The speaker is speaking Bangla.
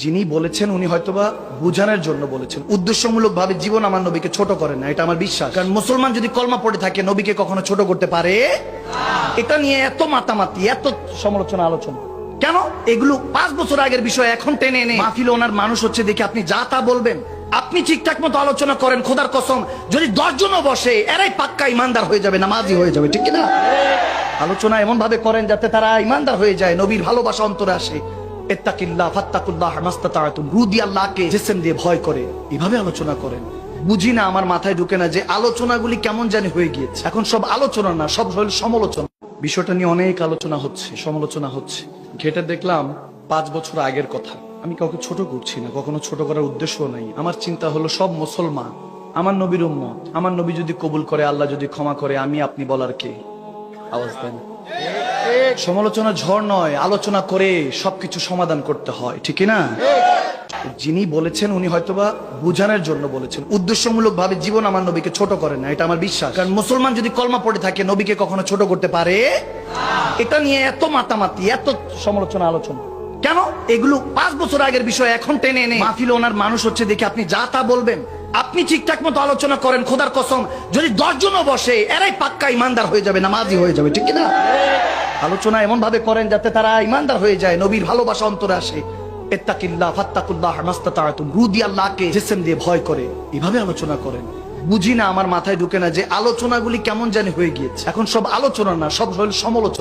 যিনি বলেছেন, উনি হয়তোবা বুঝানোর জন্য বলেছেন। উদ্দেশ্যমূলক ভাবে জীবন আমার নবীকে ছোট করে না, এটা আমার বিশ্বাস। কারণ মুসলমান যদি কলমা পড়ে থাকে, নবীকে কখনো ছোট করতে পারে এটা নিয়ে এত মাতামাতি, এত সমালোচনা, আলোচনা। কেন? এগুলো পাঁচ বছর আগের বিষয়, এখন টেনে এনে। মাহফিল ওনার মানুষ হচ্ছে দেখে আপনি যা তা বলবেন, আপনি ঠিকঠাক মতো আলোচনা করেন, খোদার কসম। যদি দশজনও বসে, এরাই পাক্কা ইমানদার হয়ে যাবে, নামাজি হয়ে যাবে, ঠিক না আলোচনা এমন ভাবে করেন যাতে তারা ইমানদার হয়ে যায়, নবীর ভালোবাসা অন্তরে আসে। দেখলাম পাঁচ বছর আগের কথা। আমি কাউকে ছোট করছি না, কখনো ছোট করার উদ্দেশ্য নাই। আমার চিন্তা হলো সব মুসলমান। আমার নবীর উম্মত। আমার নবী যদি কবুল করে, আল্লাহ যদি ক্ষমা করে, আমি আপনি বলার কে? আওয়াজ দেন। সমালোচনা ঝড় নয়, আলোচনা করে সবকিছু সমাধান করতে হয়, ঠিক না? যিনি বলেছেন, উনি হয়তোবা বুঝানোর জন্য বলেছেন। উদ্দেশ্যমূলক ভাবে জীবন আমার নবীকে ছোট করে না, এটা আমার বিশ্বাস। কারণ মুসলমান যদি কলমা পড়ে থাকে, নবীকে কখনো ছোট করতে পারে? এটা নিয়ে এত মাতামাতি, এত সমালোচনা, আলোচনা। কেন? এগুলো পাঁচ বছর আগের বিষয়, এখন টেনে এনে। মাহফিল ওনার মানুষ হচ্ছে দেখে আপনি যা তা বলবেন। আপনি ঠিকঠাক মতো আলোচনা করেন, খোদার কসম। যদি দশজনও বসে, এরাই পাক্কা ইমানদার হয়ে যাবে, নামাজি হয়ে যাবে, ঠিক না? আলোচনা এমন ভাবে করেন যাতে তারা ইমানদার হয়ে যায়, নবীর ভালোবাসা অন্তরে আসে। এত্তাকিল্লাহ দিয়ে ভয় করে। এভাবে আলোচনা করেন। আমার মাথায় ঢুকে না যে আলোচনাগুলি কেমন জানি হয়ে গিয়েছে। এখন সব আলোচনা না, সব সমালোচনা।